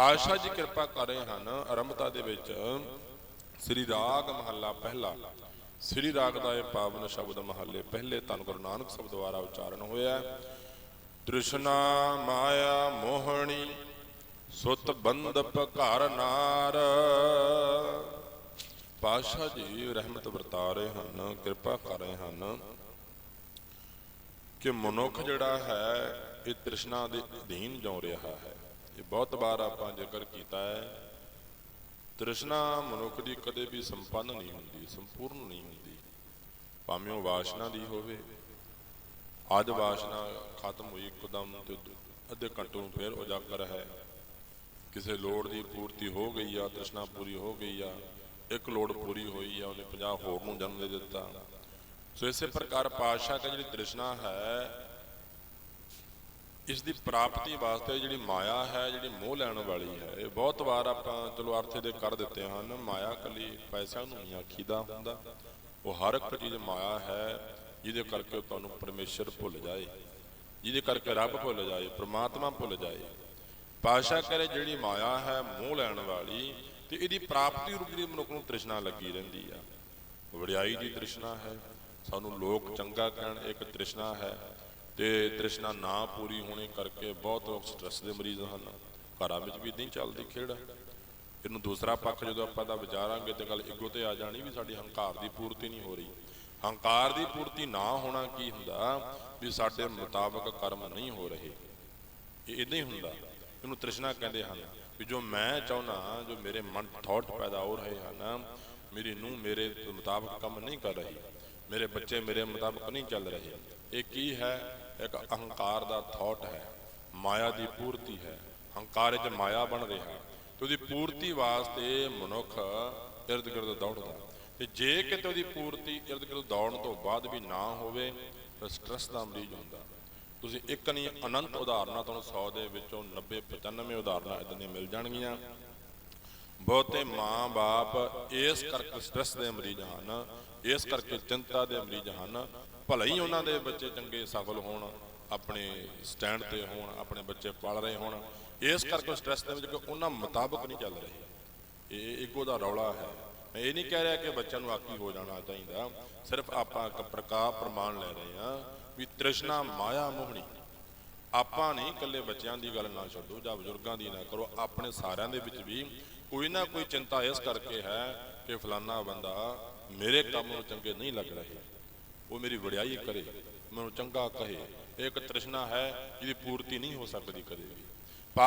ਪਾਤਸ਼ਾਹ ਜੀ ਕਿਰਪਾ ਕਰ ਰਹੇ ਹਨ, ਆਰੰਭਤਾ ਦੇ ਵਿੱਚ ਸ੍ਰੀ ਰਾਗ ਮਹੱਲਾ ਪਹਿਲਾ। ਸ੍ਰੀ ਰਾਗ ਦਾ ਇਹ ਪਾਵਨ ਸ਼ਬਦ ਮਹੱਲੇ ਪਹਿਲੇ ਧੰਨ ਗੁਰੂ ਨਾਨਕ ਸਾਹਿਬ ਦੁਆਰਾ ਉਚਾਰਨ ਹੋਇਆ ਤ੍ਰਿਸ਼ਨਾ ਮਾਇਆ ਮੋਹਣੀ, ਸੁਤ ਬੰਧਪ ਘਰ ਨਾਰ। ਪਾਤਸ਼ਾਹ ਜੀ ਰਹਿਮਤ ਵਰਤਾ ਰਹੇ ਹਨ, ਕਿਰਪਾ ਕਰ ਰਹੇ ਹਨ ਕਿ ਮਨੁੱਖ ਜਿਹੜਾ ਹੈ, ਇਹ ਤ੍ਰਿਸ਼ਨਾ ਦੇ ਅਧੀਨ ਜਿਉ ਰਿਹਾ ਹੈ। ਇਹ ਬਹੁਤ ਵਾਰ ਆਪਾਂ ਜ਼ਿਕਰ ਕੀਤਾ ਹੈ। ਤ੍ਰਿਸ਼ਨਾ ਮਨੁੱਖ ਦੀ ਕਦੇ ਵੀ ਸੰਪੰਨ ਨਹੀਂ ਹੁੰਦੀ, ਸੰਪੂਰਨ ਨਹੀਂ ਹੁੰਦੀ। ਭਾਵੇਂ ਉਹ ਵਾਸ਼ਨਾ ਦੀ ਹੋਵੇ। ਅੱਜ ਵਾਸ਼ਨਾ ਖਤਮ ਹੋਈ ਇੱਕਦਮ ਤੇ ਅੱਧੇ ਘੰਟੇ ਨੂੰ ਫਿਰ ਉਜਾਗਰ ਹੈ। ਕਿਸੇ ਲੋੜ ਦੀ ਪੂਰਤੀ ਹੋ ਗਈ ਆ, ਤ੍ਰਿਸ਼ਨਾ ਪੂਰੀ ਹੋ ਗਈ ਆ, ਇੱਕ ਲੋੜ ਪੂਰੀ ਹੋਈ ਆ, ਉਹਨੇ 50 ਹੋਰ ਨੂੰ ਜਨਮ ਦੇ ਦਿੱਤਾ। ਸੋ ਇਸੇ ਪ੍ਰਕਾਰ ਪਾਤਸ਼ਾਹ ਦੀ ਜਿਹੜੀ ਤ੍ਰਿਸ਼ਨਾ ਹੈ ਇਸ ਦੀ ਪ੍ਰਾਪਤੀ ਵਾਸਤੇ ਜਿਹੜੀ ਮਾਇਆ ਹੈ, ਜਿਹੜੀ ਮੋਹ ਲੈਣ ਵਾਲੀ ਹੈ, ਇਹ ਬਹੁਤ ਵਾਰ ਆਪਾਂ ਚਲੋ ਅਰਥ ਦੇ ਕਰ ਦਿੱਤੇ ਹਨ। ਮਾਇਆ ਕਲੀ ਪੈਸਿਆਂ ਨੂੰ ਨਹੀਂ ਆਖੀਦਾ ਹੁੰਦਾ। ਉਹ ਹਰ ਇੱਕ ਚੀਜ਼ ਮਾਇਆ ਹੈ, ਜਿਹਦੇ ਕਰਕੇ ਤੁਹਾਨੂੰ ਪਰਮੇਸ਼ਰ ਭੁੱਲ ਜਾਏ। ਜਿਹਦੇ ਕਰਕੇ ਰੱਬ ਭੁੱਲ ਜਾਏ, ਪ੍ਰਮਾਤਮਾ ਭੁੱਲ ਜਾਏ। ਪਾਸ਼ਾ ਕਰੇ ਜਿਹੜੀ ਮਾਇਆ ਹੈ, ਮੋਹ ਲੈਣ ਵਾਲੀ, ਤੇ ਇਹਦੀ ਪ੍ਰਾਪਤੀ ਰੂਪ ਦੀ ਮਨੁੱਖ ਨੂੰ ਤ੍ਰਿਸ਼ਨਾ ਲੱਗੀ ਰਹਿੰਦੀ ਆ। ਵਡਿਆਈ ਦੀ ਤ੍ਰਿਸ਼ਨਾ ਹੈ। ਸਾਨੂੰ ਲੋਕ ਚੰਗਾ ਕਹਿਣ, ਇੱਕ ਤ੍ਰਿਸ਼ਨਾ ਹੈ। ਤੇ ਤ੍ਰਿਸ਼ਨਾ ਨਾ ਪੂਰੀ ਹੋਣੇ ਕਰਕੇ ਬਹੁਤ ਲੋਕ ਸਟ੍ਰੈਸ ਦੇ ਮਰੀਜ਼ ਹਨ। ਘਰਾਂ ਵਿੱਚ ਵੀ ਨਹੀਂ ਚੱਲਦੀ ਖੇਡ। ਇਹਨੂੰ ਦੂਸਰਾ ਪੱਖ ਜਦੋਂ ਆਪਾਂ ਦਾ ਵਿਚਾਰਾਂਗੇ ਤੇ ਗੱਲ ਇਗੋ ਤੇ ਆ ਜਾਣੀ ਵੀ ਸਾਡੀ ਹੰਕਾਰ ਦੀ ਪੂਰਤੀ ਨਹੀਂ ਹੋ ਰਹੀ। ਹੰਕਾਰ ਦੀ ਪੂਰਤੀ ਨਾ ਹੋਣਾ ਕੀ ਹੁੰਦਾ ਵੀ ਸਾਡੇ ਮੁਤਾਬਕ ਕਰਮ ਨਹੀਂ ਹੋ ਰਹੇ। ਇਹ ਇਦਾਂ ਹੀ ਹੁੰਦਾ। ਇਹਨੂੰ ਤ੍ਰਿਸ਼ਨਾ ਕਹਿੰਦੇ ਹਨ ਵੀ ਜੋ ਮੈਂ ਚਾਹੁੰਦਾ, ਜੋ ਮੇਰੇ ਮਨ ਥਾਟ ਪੈਦਾ ਹੋ ਰਹੇ ਹਨ, ਮੇਰੀ ਨੂੰ ਮੇਰੇ ਮੁਤਾਬਕ ਕੰਮ ਨਹੀਂ ਕਰ ਰਹੀ। ਮੇਰੇ ਬੱਚੇ ਮੇਰੇ ਮੁਤਾਬਕ ਨਹੀਂ ਚੱਲ ਰਹੇ। ਇਹ ਕੀ ਹੈ? ਇੱਕ ਅਹੰਕਾਰ ਦਾ ਥਾਟ ਹੈ। ਮਾਇਆ ਦੀ ਪੂਰਤੀ ਹੈ। ਹੰਕਾਰ ਵਿੱਚ ਮਾਇਆ ਬਣ ਰਿਹਾ ਤੇ ਉਹਦੀ ਪੂਰਤੀ ਵਾਸਤੇ ਮਨੁੱਖ ਇਰਦ ਗਿਰਦ ਦੌੜਦਾ ਤੇ ਜੇ ਕਿਤੇ ਉਹਦੀ ਪੂਰਤੀ ਇਰਦ ਗਿਰਦ ਦੌੜਨ ਤੋਂ ਬਾਅਦ ਵੀ ਨਾ ਹੋਵੇ ਤਾਂ ਸਟ੍ਰੈਸ ਦਾ ਮਰੀਜ਼ ਹੁੰਦਾ ਤੁਸੀਂ ਇੱਕ ਨਹੀਂ, ਅਨੰਤ ਉਦਾਹਰਨਾਂ ਤੁਹਾਨੂੰ 100 ਦੇ ਵਿੱਚੋਂ 90 95 ਉਦਾਹਰਨਾਂ ਇਦਾਂ ਦੀਆਂ ਮਿਲ ਜਾਣਗੀਆਂ। ਬਹੁਤੇ ਮਾਂ-ਬਾਪ ਇਸ ਕਰਕੇ ਸਟ੍ਰੈਸ ਦੇ ਮਰੀਜ਼ ਹਨ, ਇਸ ਕਰਕੇ ਚਿੰਤਾ ਦੇ ਮਰੀਜ਼ ਹਨ। ਭਲਾ ਹੀ ਉਹਨਾਂ ਦੇ ਬੱਚੇ ਚੰਗੇ ਸਫਲ ਹੋਣ, ਆਪਣੇ ਸਟੈਂਡ ਤੇ ਹੋਣ, ਆਪਣੇ ਬੱਚੇ ਪੜ ਰਹੇ ਹੋਣ। ਇਸ ਕਰਕੇ ਸਟ੍ਰੈਸ ਦੇ ਵਿੱਚ ਕਿ ਉਹਨਾਂ ਮੁਤਾਬਕ ਨਹੀਂ ਚੱਲ ਰਹੇ। ਇਹ ਇੱਕੋ ਦਾ ਰੌਲਾ ਹੈ। ਮੈਂ ਇਹ ਨਹੀਂ ਕਹਿ ਰਿਹਾ ਕਿ ਬੱਚਿਆਂ ਨੂੰ ਆਕੀ ਹੋ ਜਾਣਾ ਚਾਹੀਦਾ। ਸਿਰਫ ਆਪਾਂ ਇੱਕ ਪ੍ਰਕਾਸ਼ ਪ੍ਰਮਾਣ ਲੈ ਰਹੇ ਹਾਂ ਵੀ ਤ੍ਰਿਸ਼ਨਾ ਮਾਇਆ ਮੋਹਣੀ। ਆਪਾਂ ਨਹੀਂ ਇਕੱਲੇ ਬੱਚਿਆਂ ਦੀ ਗੱਲ ਨਾ ਛੱਡੋ ਜਾਂ ਬਜ਼ੁਰਗਾਂ ਦੀ ਨਾ ਕਰੋ, ਆਪਣੇ ਸਾਰਿਆਂ ਦੇ ਵਿੱਚ ਵੀ ਕੋਈ ਨਾ ਕੋਈ ਚਿੰਤਾ ਇਸ ਕਰਕੇ ਹੈ ਕਿ ਫਲਾਨਾ ਬੰਦਾ ਮੇਰੇ ਕੰਮ ਨੂੰ ਚੰਗੇ ਨਹੀਂ ਲੱਗ ਰਹੇ। ਉਹ ਮੇਰੀ ਵਡਿਆਈ ਕਰੇ, ਮੈਨੂੰ ਚੰਗਾ ਕਹੇ। ਇਹ ਇੱਕ ਤ੍ਰਿਸ਼ਨਾ ਹੈ ਜਿਹਦੀ ਪੂਰਤੀ ਨਹੀਂ ਹੋ ਸਕਦੀ ਕਦੇ ਵੀ।